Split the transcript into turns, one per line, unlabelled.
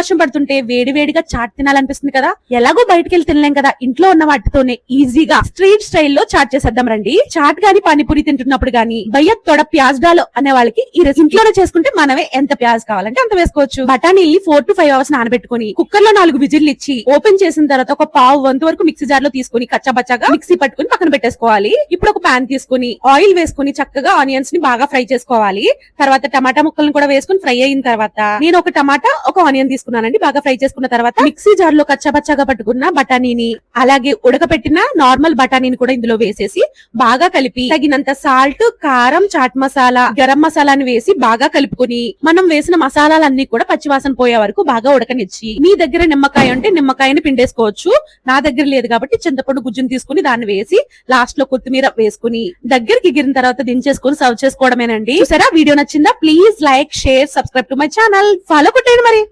వర్షం పడుతుంటే వేడి వేడిగా చాట్ తినాలనిపిస్తుంది కదా? ఎలాగో బయటకు వెళ్ళి తినలేం కదా? ఇంట్లో ఉన్న వాటితోనే ఈజీగా స్ట్రీట్ స్టైల్లో చాట్ చేసేద్దాం రండి. చాట్ గాని పానీపూరి తింటున్నప్పుడు గాని భయ్య తొడ ప్యాజ్ డాలో అనే వాళ్ళకి ఈ రెసిపీ ఇంట్లోనే చేసుకుంటే మనమే ఎంత ప్యాజ్ కావాలంటే అంత వేసుకోవచ్చు. బఠానీల్ని ఫోర్ టు ఫైవ్ అవర్స్ నానబెట్టుకుని కుక్కర్లో నాలుగు విజిల్లు ఇచ్చి ఓపెన్ చేసిన తర్వాత ఒక పావు వంతు వరకు మిక్సీ జార్లో తీసుకుని కచ్చాబచ్చాగా మిక్సీ పట్టుకుని పక్కన పెట్టేసుకోవాలి. ఇప్పుడు ఒక పాన్ తీసుకుని ఆయిల్ వేసుకుని చక్కగా ఆనియన్స్ని బాగా ఫ్రై చేసుకోవాలి. తర్వాత టమాటా ముక్కలను కూడా వేసుకుని ఫ్రై అయిన తర్వాత నేను ఒక టమాటా ఒక ఆనియన్ చేసుకున్నానండి. బాగా ఫ్రై చేసుకున్న తర్వాత మిక్సీ జార్లో కచ్చబచ్చగా పట్టుకున్న బఠానీని అలాగే ఉడకపెట్టిన నార్మల్ బఠానీని కూడా ఇందులో వేసేసి బాగా కలిపి తగినంత సాల్ట్ కారం చాట్ మసాలా గరం మసాలాని వేసి బాగా కలుపుకొని మనం వేసిన మసాలాలన్నీ కూడా పచ్చివాసన పోయే వరకు బాగా ఉడకనిచ్చి మీ దగ్గర నిమ్మకాయ ఉంటే నిమ్మకాయని పిండేసుకోవచ్చు. నా దగ్గర లేదు కాబట్టి చింతపండు గుజ్జుని తీసుకుని దాన్ని వేసి లాస్ట్లో కొత్తిమీర వేసుకుని దగ్గరికి ఎగిరిన తర్వాత దించేసుకుని సర్వ్ చేసుకోవడమేనండి. సరే వీడియో నచ్చిందా? Please like share subscribe to my channel. Follow కొట్టేయండి మరి.